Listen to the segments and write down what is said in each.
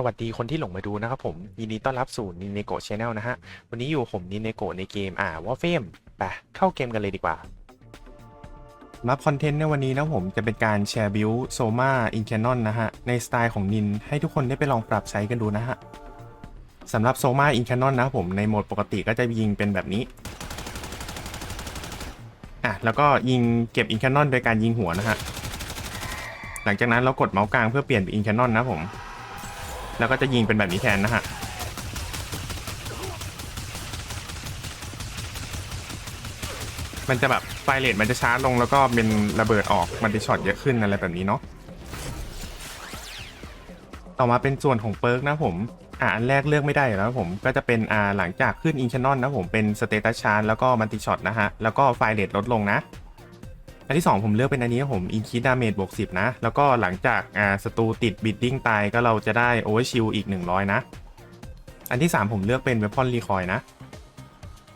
สวัสดีคนที่หลงมาดูนะครับผมยินดีต้อนรับสู่นินเนโกช n แนลนะฮะ วันนี้อยู่ผมนินเนโกในเกมอ่าวอเฟมไปเข้าเกมกันเลยดีกว่ามาคอนเทนต์ในวันนี้นะผมจะเป็นการแชร์บิวโซมาอินแคนนอนนะฮะ ในสไตล์ของนินให้ทุกคนได้ไปลองปรับใช้กันดูนะฮะสำหรับโซมาอินแคนนอนนะผมในโหมดปกติก็จะยิงเป็นแบบนี้อะแล้วก็ยิงเก็บอินแคนนอนโดยการยิงหัวนะฮะหลังจากนั้นเรากดเมาส์กลางเพื่อเปลี่ยนเป็นอินแคนนอนนะผม แล้วก็จะยิงเป็นแบบนี้แทนนะฮะมันจะแบบไฟเลทมันจะช้าลงแล้วก็เป็นระเบิดออกมันจะช็อตเยอะขึ้นอะไรแบบนี้เนาะต่อมาเป็นส่วนของเปิร์กนะผมอ่าอันแรกเลือกไม่ได้แล้วผมก็จะเป็นอ่าหลังจากขึ้นอินช n นอนนะผมเป็นสเตตัสชาร์แล้วก็มันติช็อตนะฮะแล้วก็ไฟเลทลดลงนะ อันที่ 2 ผมเลือกเป็นอันนี้ผมอินคิดดาเมจบวก10นะ แล้วก็หลังจากอ่าศัตรูติดบิดดิ้งตายก็เราจะได้โอเวอร์ชิลอีก 100 นะ อันที่ 3 ผมเลือกเป็นเวพอนรีคอยนะ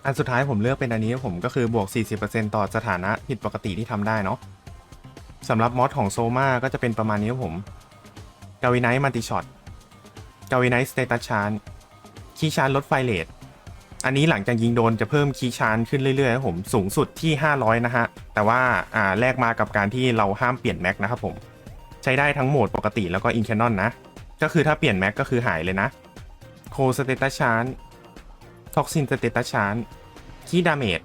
อันสุดท้ายผมเลือกเป็นอันนี้ผมก็คือบวก 40%ต่อสถานะผิดปกติที่ทำได้เนาะสำหรับมอดของโซมาก็จะเป็นประมาณนี้ครับผมกาวิไนท์มัลติช็อตกาวิไนท์สเตตัสชานคีชานลดไฟเลท อันนี้หลังจากยิงโดนจะเพิ่มคีย์ชานขึ้นเรื่อยๆครับผมสูงสุดที่ 500 นะฮะ แต่ว่าอ่าแลกมากับการที่เราห้ามเปลี่ยนแม็กนะครับผม ใช้ได้ทั้งโหมดปกติแล้วก็อินแคนนอนนะ ก็คือถ้าเปลี่ยนแม็กก็คือหายเลยนะโคสเตตัสชานท็อกซินสเตตัสชานคีดาเมจ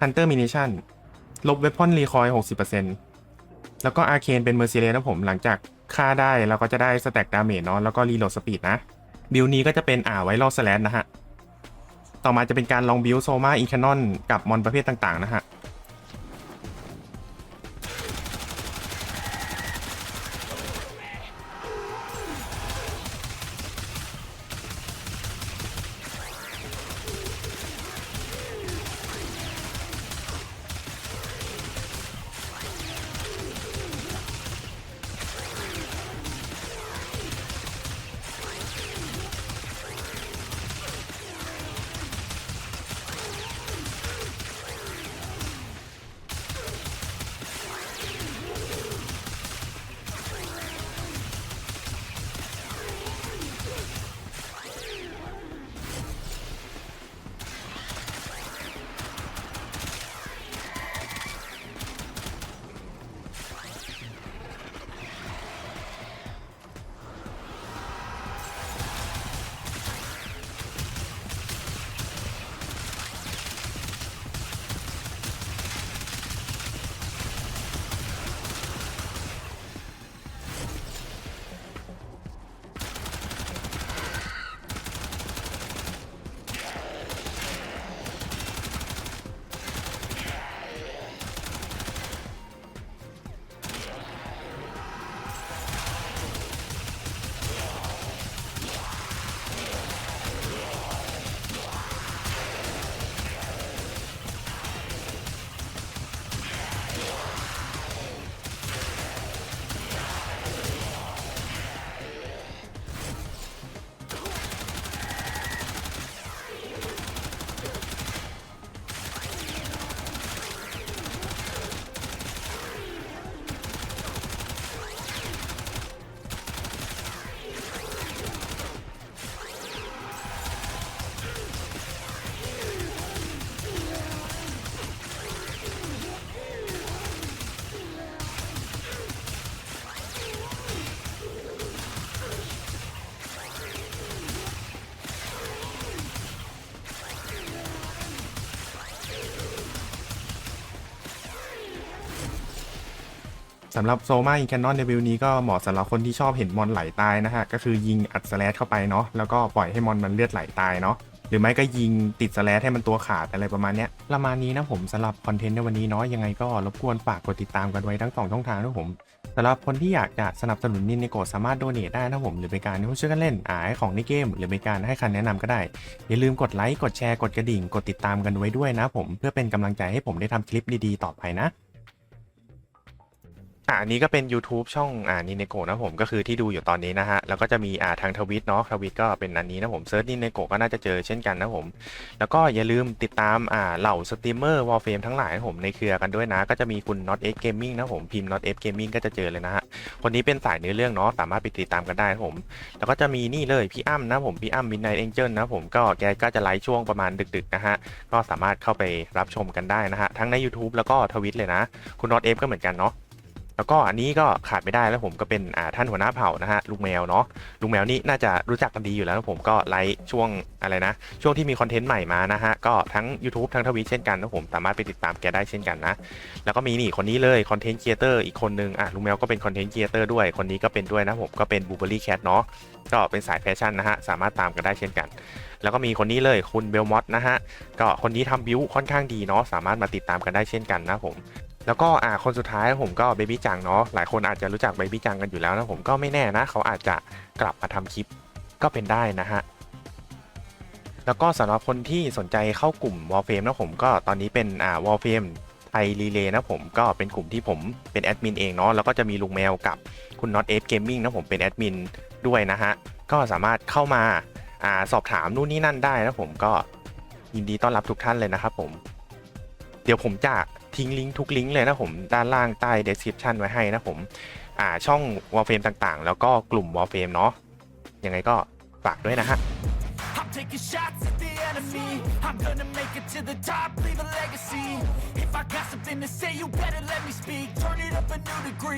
ฮันเตอร์มินิชันลบเวพอนรีคอย60%แล้วก็อาร์เคนเป็นเมอร์ซิเลนะผมหลังจากฆ่าได้เราก็จะได้สแต็กดาเมจเนาะแล้วก็รีโหลดสปีดนะ บิลนี้ก็จะเป็นอ่าไว้รอสแลนนะฮะ ต่อมาจะเป็นการลองบิวโซมาอินแคนนอนกับมอนประเภทต่างๆนะฮะ สำหรับโซมาอินแคนนอนในวิวนี้ก็เหมาะสำหรับคนที่ชอบเห็นมอนไหลตายนะฮะ ก็คือยิงอัดสแลชเข้าไปเนาะแล้วก็ปล่อยให้มอนมันเลือดไหลตายเนาะหรือไม่ก็ยิงติดสแลชให้มันตัวขาดอะไรประมาณเนี้ยประมาณนี้นะผมสำหรับคอนเทนต์ในวันนี้เนาะยังไงก็รบกวนฝากกดติดตามกันไว้ทั้งสองช่องทางนะผมสำหรับคนที่อยากจะสนับสนุนนินในโกสามารถโดเนทได้นะผมหรือเป็นการที่ช่วยกันเล่นอาให้ของในเกม หรือเป็นการให้คันแนะนำก็ได้ อย่าลืมกดไลค์กดแชร์กดกระดิ่ง กดติดตามกันไว้ด้วยนะผมเพื่อเป็นกำลังใจให้ผมได้ทำคลิปดีๆต่อไปนะ อ่าอันนี้ก็เป็น YouTube ช่องอ่านิเนโกนะผมก็คือที่ดูอยู่ตอนนี้นะฮะ แล้วก็จะมีอ่าทางทวิตเนาะทวิตก็เป็นอันนี้นะผมเซิร์ชนิเนโกก็น่าจะเจอเช่นกันนะผม แล้วก็อย่าลืมติดตามอ่าเหล่าสตรีมเมอร์วอลเฟมทั้งหลายนะผมในเครือกันด้วยนะ ก็จะมีคุณ Not X Gaming นะผมพิมพ์ Not X Gaming ก็จะเจอเลยนะฮะ คนนี้เป็นสายเนื้อเรื่องเนาะสามารถไปติดตามกันได้นะผม แล้วก็จะมีนี่เลยพี่อ้ำนะผมพี่อ้ำ Midnight Angel นะผมก็แกก็จะไลฟ์ช่วงประมาณดึกๆนะฮะก็สามารถเข้าไปรับชมกันได้นะฮะทั้งใน YouTube แล้วก็ทวิตเลยนะ คุณ Not F ก็เหมือนกันเนาะ แล้วก็อันนี้ก็ขาดไม่ได้แล้วผมก็เป็นอ่าท่านหัวหน้าเผ่านะฮะลุงแมวเนาะลุงแมวนี่น่าจะรู้จักกันดีอยู่แล้วนะผมก็ไลฟ์ช่วงอะไรนะ ช่วงที่มีคอนเทนต์ใหม่มานะฮะก็ทั้ง YouTube ทั้งทวิตเช่นกันนะผมสามารถไปติดตามแกได้เช่นกันนะ แล้วก็มีนี่คนนี้เลยคอนเทนต์ครีเอเตอร์อีกคนนึงอะลุงแมวก็เป็นคอนเทนต์ครีเอเตอร์ด้วยคนนี้ก็เป็นด้วยนะผมก็เป็นบูเบอรี่แคทเนาะก็เป็นสายแฟชั่นนะฮะสามารถตามกันได้เช่นกัน แล้วก็มีคนนี้เลยคุณเบลมอสนะฮะก็คนนี้ทำบิวค่อนข้างดีเนาะสามารถมาติดตามกันได้เช่นกันนะผม แล้วก็อ่าคนสุดท้ายผมก็เบบี้จังเนาะหลายคนอาจจะรู้จักเบบี้จังกันอยู่แล้วนะผมก็ไม่แน่นะเขาอาจจะกลับมาทำคลิปก็เป็นได้นะฮะแล้วก็สำหรับคนที่สนใจเข้ากลุ่ม w a r f r a m e นะผมก็ตอนนี้เป็นอ่า w a r f r a m e ไทยรีเลย์นะผมก็เป็นกลุ่มที่ผมเป็นแอดมินเองเนาะแล้วก็จะมีลุงแมวกับคุณ Not F Gaming นะผมเป็นแอดมินด้วยนะฮะก็สามารถเข้ามาอ่าสอบถามนู่นนี่นั่นได้นะผมก็ยินดีต้อนรับทุกท่านเลยนะครับผม เดี๋ยวผมจะ ทิ้งลิงก์ทุกลิงก์เลยนะผมด้านล่างใต้ description ไว้ให้นะผมอ่าช่อง w a r f r a m e ต่างๆ แล้วก็กลุ่ม w a r f r a m e เนาะยังไงก็ฝากด้วยนะฮะ I'm taking shots at the enemy. I'm gonna make it to the top, leave a legacy. If I got something to say, you better let me speak. Turn it up a new degree.